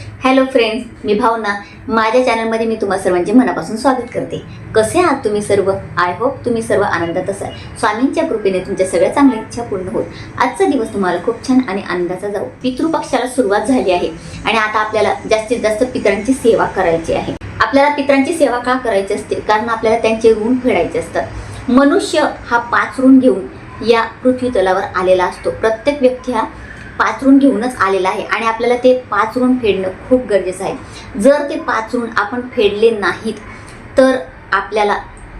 Hello friends मी भावना. माझ्या चॅनलमध्ये मी तुम्हा सर्वांचे मनापासून स्वागत करते. कसे आहात तुम्ही सर्व? आय होप तुम्ही सर्व आनंदात असाल. स्वामींच्या कृपेने तुमच्या सगळ्या चांगल्या इच्छा पूर्ण होत. आजचा दिवस तुम्हाला खूप छान आणि आनंदाचा जाऊ. पितृपक्षाला सुरुवात झाली आहे. आणि आता आपल्याला जास्तीत जास्त पितरांची सेवा करायची आहे. आपल्याला पितरांची सेवा का करायची असते? कारण आपल्याला त्यांचे ऋण फेडायचे असतात. मनुष्य हा पाच ऋण घेऊन या पृथ्वी तलावर आलेला असतो. प्रत्येक व्यक्ती हा पाच ऋण घेऊनच आलेला आहे आणि आपल्याला ते पाच ऋण फेडणं खूप गरजेचं आहे. जर ते पाच ऋण आपण फेडले नाहीत तर आपल्याला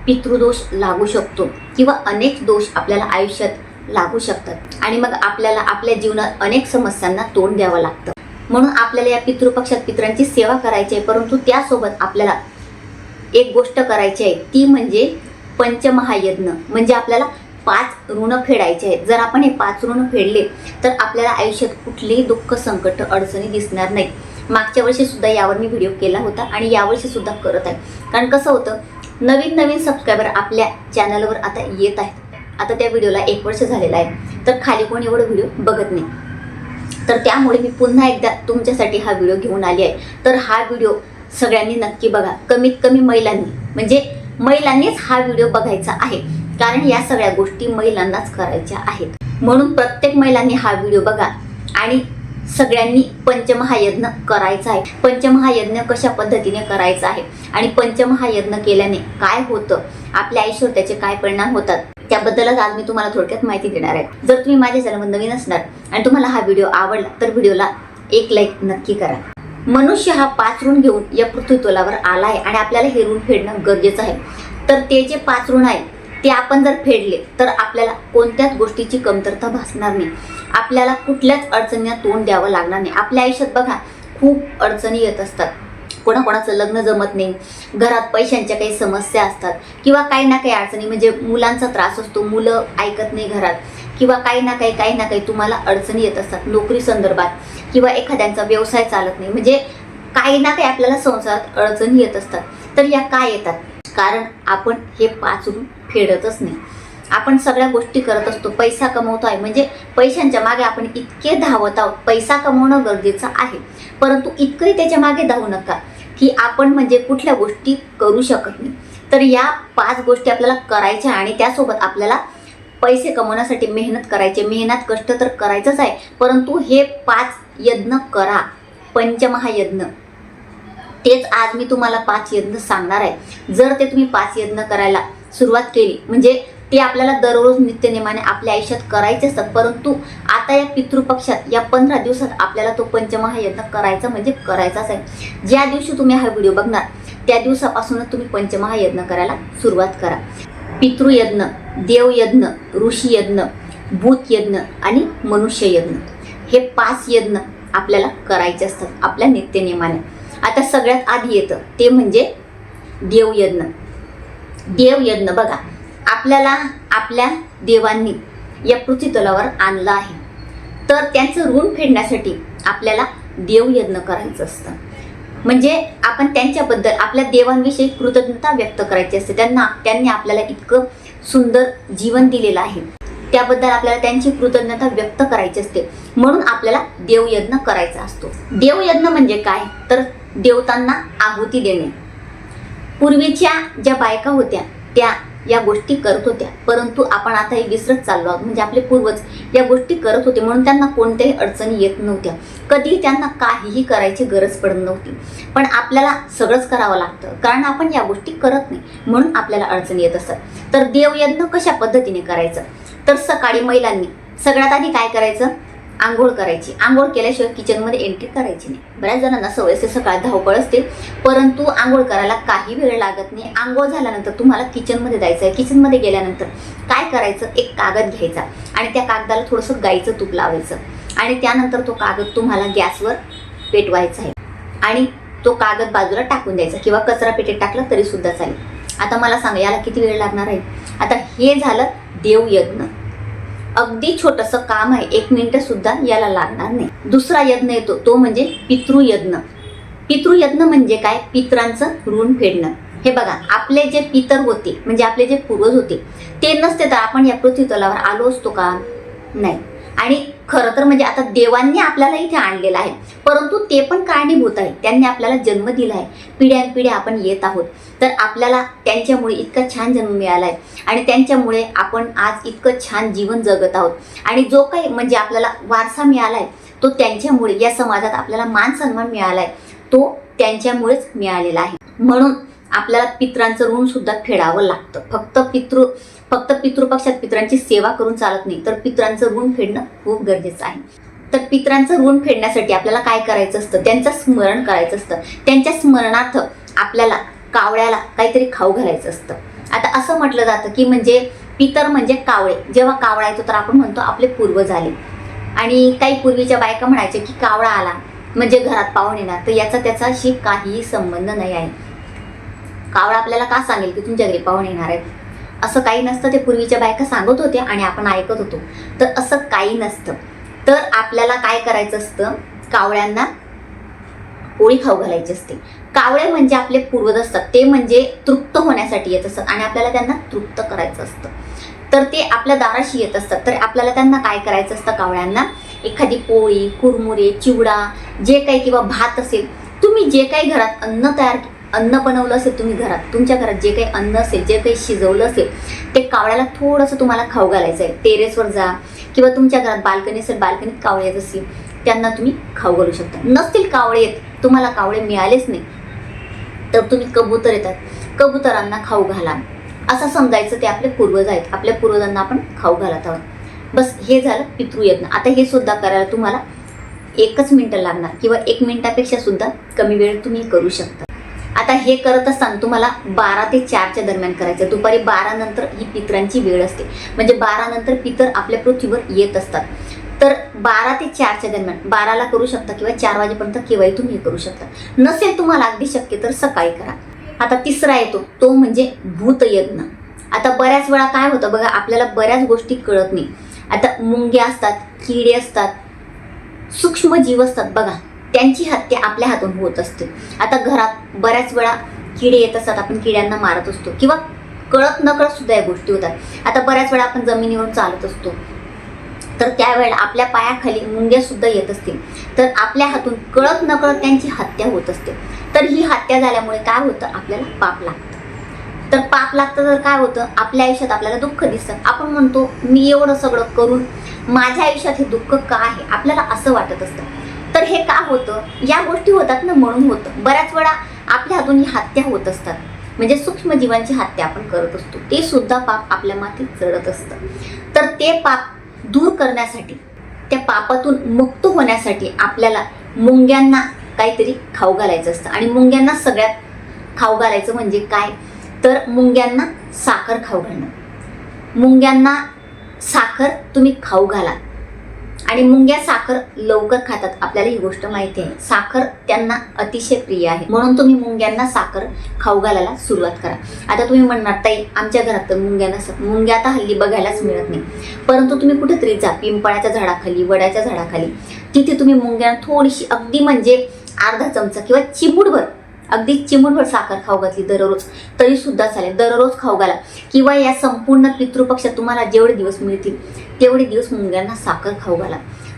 पितृदोष लागू शकतो किंवा अनेक दोष आपल्याला आयुष्यात लागू शकतात. आणि मग आपल्याला आपल्या जीवनात अनेक समस्यांना तोंड द्यावं लागतं. म्हणून आपल्याला या पितृपक्षात पितरांची सेवा करायची आहे परंतु त्यासोबत आपल्याला एक गोष्ट करायची आहे. ती म्हणजे पंचमहायज्ञ म्हणजे आपल्याला पाच ऋण फेडायचे आहेत. जर आपण हे पाच ऋण फेडले तर आपल्याला आयुष्यात कुठलेही दुःख संकट अडचणी दिसणार नाही. मागच्या वर्षी सुद्धा यावर मी व्हिडिओ केला होता आणि यावर्षी सुद्धा करत आहे. कारण कसं होतं नवीन नवीन सबस्क्रायबर आपल्या चॅनलवर आता येत आहेत. आता त्या व्हिडिओला एक वर्ष झालेलं आहे. तर खाली कोण एवढं व्हिडिओ बघत नाही? तर त्यामुळे मी पुन्हा एकदा तुमच्यासाठी हा व्हिडिओ घेऊन आली आहे. तर हा व्हिडिओ सगळ्यांनी नक्की बघा. कमीत कमी महिलांनी म्हणजे महिलांनीच हा व्हिडिओ बघायचा आहे. कारण या सगळ्या गोष्टी महिलांनाच करायच्या आहेत. म्हणून प्रत्येक महिलांनी हा व्हिडिओ बघा आणि सगळ्यांनी पंचमहायज्ञ करायचा आहे. पंचमहायज्ञ कशा पद्धतीने करायचा आहे आणि पंचमहायज्ञ केल्याने काय होतं आपल्या आयुष्यावर त्याचे काय परिणाम होतात त्याबद्दलच आज मी तुम्हाला थोडक्यात माहिती देणार आहे. जर तुम्ही माझ्या चॅनलमध्ये नवीन असणार आणि तुम्हाला हा व्हिडिओ आवडला तर व्हिडिओला एक लाईक नक्की करा. मनुष्य हा पाच ऋण घेऊन या पृथ्वी तोलावर आला आहे आणि आपल्याला हे ऋण फेडणं गरजेचं आहे. तर ते जे पाच ऋण आहे ते आपण जर फेडले तर आपल्याला कोणत्याच गोष्टीची कमतरता भासणार नाही. आपल्याला कुठल्याच अडचणींना तोंड द्यावं लागणार नाही. आपल्या आयुष्यात बघा खूप अडचणी येत असतात. कोणाकोणाचं लग्न जमत नाही. घरात पैशांच्या काही समस्या असतात. किंवा काही ना काही अडचणी म्हणजे मुलांचा त्रास असतो मुलं ऐकत नाही घरात. किंवा काही ना काही काही ना काही तुम्हाला अडचणी येत असतात नोकरी संदर्भात. किंवा एखाद्यांचा व्यवसाय चालत नाही. म्हणजे काही ना काही आपल्याला संसारात अडचणी येत असतात. तर या काय येतात? कारण आपण हे पाच ऋण फेडतच नाही. आपण सगळ्या गोष्टी करत असतो पैसा कमवतो आहे. म्हणजे पैशांच्या मागे आपण इतके धावत आहोत पैसा कमवणं गरजेचं आहे. परंतु इतकंही त्याच्यामागे धावू नका की आपण म्हणजे कुठल्या गोष्टी करू शकत नाही. तर या पाच गोष्टी आपल्याला करायच्या आणि त्यासोबत आपल्याला पैसे कमवण्यासाठी मेहनत करायची. मेहनत कष्ट तर करायचंच आहे परंतु हे पाच यज्ञ करा. पंचमहायज्ञ. तेच आज मी तुम्हाला पाच यज्ञ सांगणार आहे. जर ते तुम्ही पाच यज्ञ करायला सुरुवात केली म्हणजे ते आपल्याला दररोज नित्यनेमाने आपल्या आयुष्यात करायचे असतात परंतु आता या पितृपक्षात या पंधरा दिवसात आपल्याला तो पंचमहायज्ञ करायचा म्हणजे करायचाच आहे. ज्या दिवशी तुम्ही हा व्हिडिओ बघणार त्या दिवसापासूनच तुम्ही पंचमहायज्ञ करायला सुरुवात करा. पितृयज्ञ देवयज्ञ ऋषीयज्ञ भूतयज्ञ आणि मनुष्ययज्ञ हे पाच यज्ञ आपल्याला करायचे असतात आपल्या नित्यनेमाने आता सगळ्यात आधी येतं ते म्हणजे देवयज्ञ. देवयज्ञ बघा आपल्याला आपल्या देवांनी या पृथ्वी तलावर आणलं आहे. तर त्यांचं ऋण फेडण्यासाठी आपल्याला देवयज्ञ करायचं असतं. म्हणजे आपण त्यांच्याबद्दल आपल्या देवांविषयी कृतज्ञता व्यक्त करायची असते. त्यांना त्यांनी आपल्याला इतकं सुंदर जीवन दिलेलं आहे. त्याबद्दल आपल्याला त्यांची कृतज्ञता व्यक्त करायची असते. म्हणून आपल्याला देवयज्ञ करायचा असतो. देवयज्ञ म्हणजे काय? तर देवतांना आहुती देणे. पूर्वीच्या ज्या बायका होत्या त्या या गोष्टी करत होत्या. परंतु आपण आता हे विसरत चाललो आहोत. म्हणजे आपले पूर्वज या गोष्टी करत होते म्हणून त्यांना कोणत्याही अडचणी येत नव्हत्या. कधीही त्यांना काहीही करायची गरज पडत नव्हती. पण आपल्याला सगळंच करावं लागतं. कारण आपण या गोष्टी करत नाही म्हणून आपल्याला अडचणी येत असतात. तर देवयज्ञ कशा पद्धतीने करायचं? तर सकाळी महिलांनी सगळ्यात आधी काय करायचं? आंघोळ करायची. आंघोळ केल्याशिवाय किचनमध्ये एंट्री करायची नाही. बऱ्याच जणांना सवय असते सकाळ धावपळ असते परंतु आंघोळ करायला काही वेळ लागत नाही. आंघोळ झाल्यानंतर तुम्हाला किचनमध्ये जायचं आहे किचनमध्ये गेल्यानंतर काय करायचं? एक कागद घ्यायचा आणि त्या कागदाला थोडंसं गाईचं तूप लावायचं आणि त्यानंतर तो कागद तुम्हाला गॅसवर पेटवायचा आहे. आणि तो कागद बाजूला टाकून द्यायचा किंवा कचरा पेटीत टाकला तरी सुद्धा चालेल. आता मला सांगा याला किती वेळ लागणार आहे? आता हे झालं देवयज्ञ. अगदी छोटस काम आहे. एक मिनिट सुद्धा याला लागणार नाही. दुसरा यज्ञ येतो. तो म्हणजे पितृयज्ञ. पितृयज्ञ म्हणजे काय? पितरांचं ऋण फेडणं. हे बघा आपले जे पितर होते म्हणजे आपले जे पूर्वज होते ते नसते तर आपण या पृथ्वी तलावर आलो असतो का? नाही. आणि खरं तर म्हणजे आता देवांनी आपल्याला इथे आणलेलं आहे. परंतु ते पण कारणीभूत आहे. त्यांनी आपल्याला जन्म दिला आहे. पिढ्यानपिढ्या आपण येत आहोत. तर आपल्याला त्यांच्यामुळे इतका छान जन्म मिळाला आहे आणि त्यांच्यामुळे आपण आज इतकं छान जीवन जगत आहोत. आणि जो काही म्हणजे आपल्याला वारसा मिळाला आहे तो त्यांच्यामुळे या समाजात आपल्याला मान सन्मान मिळाला आहे तो त्यांच्यामुळेच मिळालेला आहे. म्हणून आपल्याला पित्रांचं ऋण सुद्धा फेडावं लागतं. फक्त पितृ फक्त पितृपक्षात पित्रांची सेवा करून चालत नाही तर पित्रांचं ऋण फेडणं खूप गरजेचं आहे. तर पित्रांचं ऋण फेडण्यासाठी आपल्याला काय करायचं असतं? त्यांचं स्मरण करायचं असतं. त्यांच्या स्मरणार्थ आपल्याला कावळ्याला काहीतरी खाऊ घालायचं असतं. आता असं म्हटलं जातं की म्हणजे पितर म्हणजे कावळे. जेव्हा कावळा येतो तर आपण म्हणतो आपले पूर्वज आले आणि काही पूर्वीच्या बायका म्हणायच्या की कावळा आला म्हणजे घरात पाहून येणार तर याचा त्याचाशी काहीही संबंध नाही आहे. कावळा आपल्याला का सांगेल की तुमच्याकडे घरी पाहून येणार आहेत? असं काही नसतं ते पूर्वीच्या बायका सांगत होत्या आणि आपण ऐकत होतो. तर असं काही नसतं. तर आपल्याला काय करायचं असतं? कावळ्यांना पोळी खाऊ घालायची असते. कावळे म्हणजे आपले पूर्वज असतात. ते म्हणजे तृप्त होण्यासाठी येत असतात आणि आपल्याला त्यांना तृप्त करायचं असतं. तर ते आपल्या दाराशी येत असतात. तर आपल्याला त्यांना काय करायचं असतं? कावळ्यांना एखादी पोळी कुरमुरे चिवडा जे काही किंवा भात असेल तुम्ही जे काही घरात अन्न तयार अन्न बनवलं असेल तुम्ही घरात तुमच्या घरात जे काही अन्न असेल जे काही शिजवलं असेल ते कावळ्याला थोडंसं तुम्हाला खाऊ घालायचं आहे. टेरेसवर जा किंवा तुमच्या घरात बाल्कनी असेल बाल्कनीत कावळे येत असतील त्यांना तुम्ही खाऊ घालू शकता. नसतील कावळे येत तुम्हाला कावळे मिळालेच नाही तर तुम्ही कबूतर येतात. कबुतरांना खाऊ घाला. असं समजायचं ते आपले पूर्वज आहेत. आपल्या पूर्वजांना आपण खाऊ घालत आहोत. बस हे झालं पितृयज्ञ आता हे सुद्धा करायला तुम्हाला एकच मिनटं लागणार किंवा एक मिनटापेक्षा सुद्धा कमी वेळ तुम्ही करू शकता. आता हे करत असताना तुम्हाला बारा ते चारच्या दरम्यान करायचं दुपारी बारा नंतर ही पितरांची वेळ असते. म्हणजे बारा नंतर पितर आपल्या पृथ्वीवर येत असतात. तर बारा ते चारच्या दरम्यान बाराला करू शकता किंवा चार वाजेपर्यंत केव्हाही तुम्ही हे करू शकता. नसेल तुम्हाला अगदी शक्य तर सकाळी करा. आता तिसरा येतो तो म्हणजे भूतयज्ञ. आता बऱ्याच वेळा काय होतं बघा आपल्याला बऱ्याच गोष्टी कळत नाही. आता मुंग्या असतात किडे असतात सूक्ष्म जीव असतात बघा. त्यांची हत्या आपल्या हातून होत असते. आता घरात बऱ्याच वेळा किडे येत असतात. आपण किड्यांना मारत असतो. किंवा कळत नकळत सुद्धा या गोष्टी होतात. आता बऱ्याच वेळा आपण जमिनीवर चालत असतो. तर त्यावेळेला आपल्या पायाखाली मुंग्या सुद्धा येत असतील. तर आपल्या हातून कळत नकळत त्यांची हत्या होत असते. तर ही हत्या झाल्यामुळे काय होतं? आपल्याला पाप लागतं. तर पाप लागतं तर काय होतं? आपल्या आयुष्यात आपल्याला दुःख दिसतं. आपण म्हणतो मी एवढं सगळं करून माझ्या आयुष्यात हे दुःख का आहे? आपल्याला असं वाटत असतं. तर हे का होतं? या गोष्टी होतात ना म्हणून होतं. बऱ्याच वेळा आपल्या हातून हत्या होत असतात. म्हणजे सूक्ष्म जीवांची हत्या आपण करत असतो. ते सुद्धा पाप आपल्या मातीत चढत असतं. तर ते पाप दूर करण्यासाठी त्या पापातून मुक्त होण्यासाठी आपल्याला मुंग्यांना काहीतरी खाऊ घालायचं असतं. आणि मुंग्यांना सगळ्यात खाऊ घालायचं म्हणजे काय? तर मुंग्यांना साखर खाऊ घालणं. मुंग्यांना साखर तुम्ही खाऊ घाला. आणि मुंग्या साखर लवकर खातात. आपल्याला ही गोष्ट माहिती आहे. साखर त्यांना अतिशय प्रिय आहे. म्हणून तुम्ही मुंग्यांना साखर खाऊ घालायला सुरुवात करा. आता तुम्ही म्हणणार ताई आमच्या घरात तर मुंग्यांना मुंग्या आता हल्ली बघायलाच मिळत नाही. परंतु तुम्ही कुठेतरी जा पिंपळाच्या झाडाखाली वड्याच्या झाडाखाली. तिथे तुम्ही मुंग्यांना थोडीशी अगदी म्हणजे अर्धा चमचा किंवा चिमूटभर अगदी चिमूटभर साखर खाऊ घातली दररोज तरी सुद्धा चालेल. दररोज खाऊ घाला. किंवा या संपूर्ण पितृपक्षात तुम्हाला जेवढे दिवस मिळतील तेवढे दिवस मुंग्यांना साखर खाऊ घाला.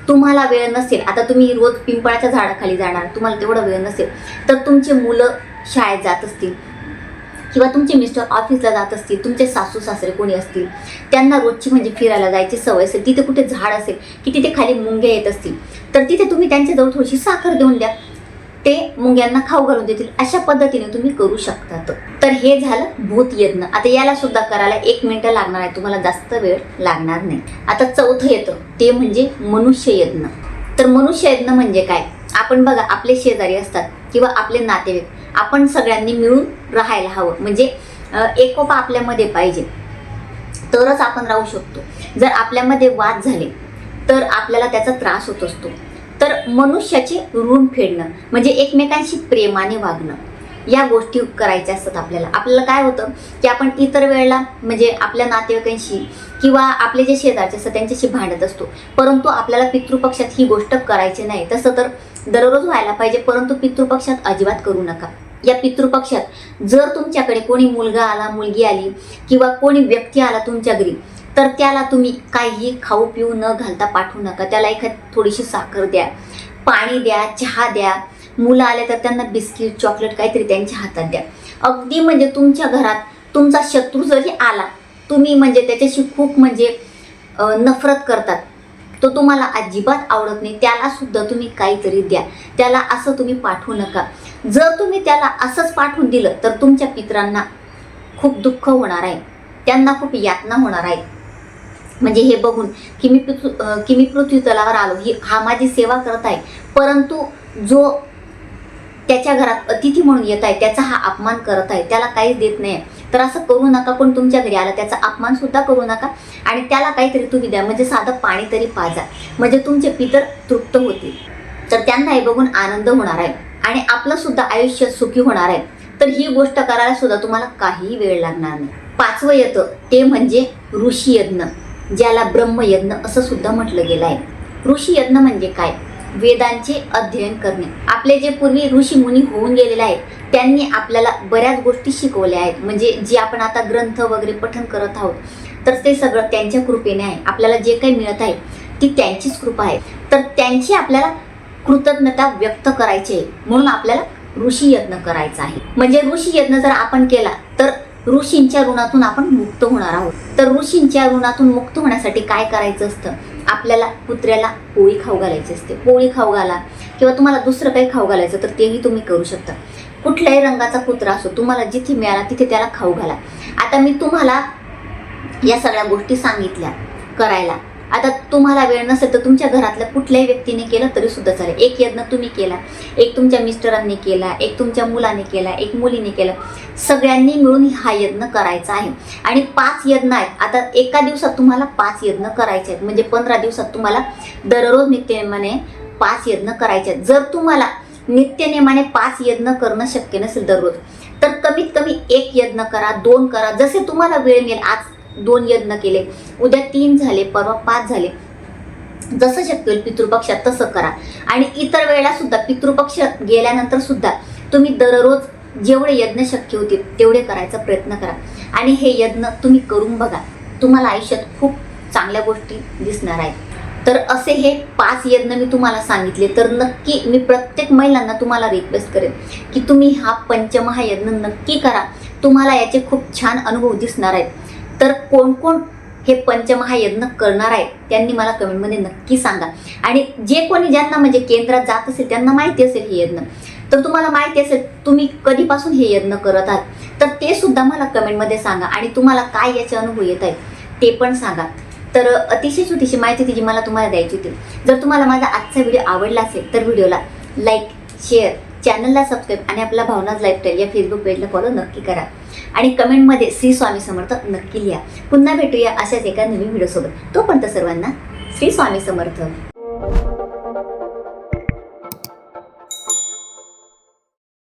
तुम्हाला वेळ नसेल आता तुम्ही रोज पिंपळाच्या झाडाखाली जाणार तुम्हाला तेवढा वेळ नसेल तर तुमचे मुलं शाळेत जात असतील किंवा तुमचे मिस्टर ऑफिसला जात असतील तुमचे सासू सासरे कोणी असतील त्यांना रोजची म्हणजे फिरायला जायची सवय असेल तिथे कुठे झाड असेल की तिथे खाली मुंग्या येत असतील तर तिथे तुम्ही त्यांच्याजवळ थोडीशी साखर देऊन द्या. ते मुंग्यांना खाऊ घालून देतील. अशा पद्धतीने तुम्ही करू शकतात तर हे झालं भूत यज्ञ. आता याला सुद्धा करायला एक मिनिट लागणार आहे. तुम्हाला जास्त वेळ लागणार नाही. आता चौथं येतं. ते म्हणजे मनुष्य यज्ञ. तर मनुष्य यज्ञ म्हणजे काय? आपण बघा आपले शेजारी असतात किंवा आपले नातेवाईक. आपण सगळ्यांनी मिळून राहायला हवं. म्हणजे एकोपा आपल्यामध्ये पाहिजे. तरच आपण राहू शकतो. जर आपल्यामध्ये वाद झाले तर आपल्याला त्याचा त्रास होत असतो. तर मनुष्याचे ऋण फेडणं म्हणजे एकमेकांशी प्रेमाने वागणं या गोष्टी करायच्या असतात आपल्याला. आपल्याला काय होतं की आपण इतर वेळेला म्हणजे आपल्या नातेवाईकांशी किंवा आपले जे शेजारचे असतात त्यांच्याशी भांडत असतो. परंतु आपल्याला पितृपक्षात ही गोष्ट करायची नाही. तसं तर दररोज व्हायला पाहिजे परंतु पितृपक्षात अजिबात करू नका. या पितृपक्षात जर तुमच्याकडे कोणी मुलगा आला मुलगी आली किंवा कोणी व्यक्ती आला तुमच्या घरी तर त्याला तुम्ही काहीही खाऊ पिऊ न घालता पाठवू नका. त्याला एखाद थोडीशी साखर द्या पाणी द्या चहा द्या. मुलं आले तर त्यांना बिस्किट चॉकलेट काहीतरी त्यांच्या हातात द्या. अगदी म्हणजे तुमच्या घरात तुमचा शत्रू जरी आला तुम्ही म्हणजे त्याच्याशी खूप म्हणजे नफरत करतात. तो तुम्हाला अजिबात आवडत नाही. त्याला सुद्धा तुम्ही काहीतरी द्या. त्याला असं तुम्ही पाठवू नका. जर तुम्ही त्याला असंच पाठवून दिलं तर तुमच्या पितरांना खूप दुःख होणार आहे. त्यांना खूप यातना होणार आहे. म्हणजे हे बघून की मी पृथ्वी की मी पृथ्वी तलावर आलो ही हा माझी सेवा करत आहे. परंतु जो त्याच्या घरात अतिथी म्हणून येत आहे त्याचा हा अपमान करत आहे त्याला काहीच देत नाही. तर असं करू नका कोण तुमच्या घरी आला त्याचा अपमान सुद्धा करू नका. आणि त्याला काहीतरी तुम्ही द्या म्हणजे साधं पाणी तरी पाजा. म्हणजे तुमचे पितर तृप्त होतील. तर त्यांना हे बघून आनंद होणार आहे. आणि आपलं सुद्धा आयुष्य सुखी होणार आहे. तर ही गोष्ट करायला सुद्धा तुम्हाला काहीही वेळ लागणार नाही. पाचवं येतं ते म्हणजे ऋषी यज्ञ. ज्याला ब्रह्मयज्ञ असं सुद्धा म्हटलं गेलं आहे. ऋषी यज्ञ म्हणजे काय? वेदांचे अध्ययन करणे. आपले जे पूर्वी ऋषी मुनी होऊन गेलेले आहेत त्यांनी आपल्याला बऱ्याच गोष्टी शिकवल्या आहेत. म्हणजे जे आपण आता ग्रंथ वगैरे पठन करत आहोत तर ते सगळं त्यांच्या कृपेने आहे. आपल्याला जे काही मिळत आहे ती त्यांचीच कृपा आहे. तर त्यांची आपल्याला कृतज्ञता व्यक्त करायची आहे. म्हणून आपल्याला ऋषी यज्ञ करायचा आहे. म्हणजे ऋषी यज्ञ जर आपण केला तर ऋषींच्या ऋणातून आपण मुक्त होणार आहोत. तर ऋषींच्या ऋणातून मुक्त होण्यासाठी काय करायचं असतं? आपल्याला कुत्र्याला पोळी खाऊ घालायची असते. पोळी खाऊ घाला किंवा तुम्हाला दुसरं काही खाऊ घालायचं तर तेही तुम्ही करू शकता. कुठल्याही रंगाचा कुत्रा असो तुम्हाला जिथे मिळाला तिथे त्याला खाऊ घाला. आता मी तुम्हाला या सगळ्या गोष्टी सांगितल्या करायला. आता तुम्हाला वेळ नसेल तर तुमच्या घरातल्या कुठल्याही व्यक्तीने केलं तरी सुद्धा चालेल. एक यज्ञ तुम्ही केला एक तुमच्या मिस्टरांनी केला एक तुमच्या मुलाने केला एक मुलीने केला. सगळ्यांनी मिळून हा यज्ञ करायचा आहे. आणि पाच यज्ञ आहेत. आता एका दिवसात तुम्हाला पाच यज्ञ करायचे आहेत. म्हणजे पंधरा दिवसात तुम्हाला दररोज नित्यनेमाने पाच यज्ञ करायचे आहेत. जर तुम्हाला नित्यनेमाने पाच यज्ञ करणं शक्य नसेल दररोज तर कमीत कमी एक यज्ञ करा दोन करा. जसे तुम्हाला वेळ मिळेल आज दोन यज्ञ केले. उद्या तीन झाले परवा पाच झाले. जसं शक्य होईल पितृपक्षात तसं करा. आणि इतर वेळेला सुद्धा पितृपक्ष गेल्यानंतर सुद्धा तुम्ही दररोज जेवढे यज्ञ शक्य होतील तेवढे करायचा प्रयत्न करा. आणि हे यज्ञ तुम्ही करून बघा. तुम्हाला आयुष्यात खूप चांगल्या गोष्टी दिसणार आहेत. तर असे हे पाच यज्ञ मी तुम्हाला सांगितले. तर नक्की मी प्रत्येक महिलांना तुम्हाला रिक्वेस्ट करेन की तुम्ही हा पंचमहायज्ञ नक्की करा. तुम्हाला याचे खूप छान अनुभव दिसणार आहेत. तर कोण कोण हे पंचमहायज्ञ करणार आहे त्यांनी मला कमेंटमध्ये नक्की सांगा. आणि जे कोणी ज्यांना म्हणजे केंद्रात जात असेल त्यांना माहिती असेल हे यज्ञ. तर तुम्हाला माहिती असेल तुम्ही कधीपासून हे यज्ञ करत आहात? तर ते सुद्धा मला कमेंटमध्ये सांगा. आणि तुम्हाला काय याचे अनुभव येत आहेत ते पण सांगा. तर अतिशय छोटीशी माहिती ती जी मला तुम्हाला द्यायची होती. जर तुम्हाला माझा आजचा व्हिडिओ आवडला असेल तर व्हिडिओला लाईक शेअर चॅनलला सबस्क्राईब आणि आपला भावनाज लाईफस्टाईल या फेसबुक पेजला फॉलो नक्की करा. आणि कमेंटमध्ये श्री स्वामी समर्थ नक्की लिहा. पुन्हा भेटूया अशाच एका नवीन व्हिडिओसोबत. तोपर्यंत सर्वांना श्री स्वामी समर्थ.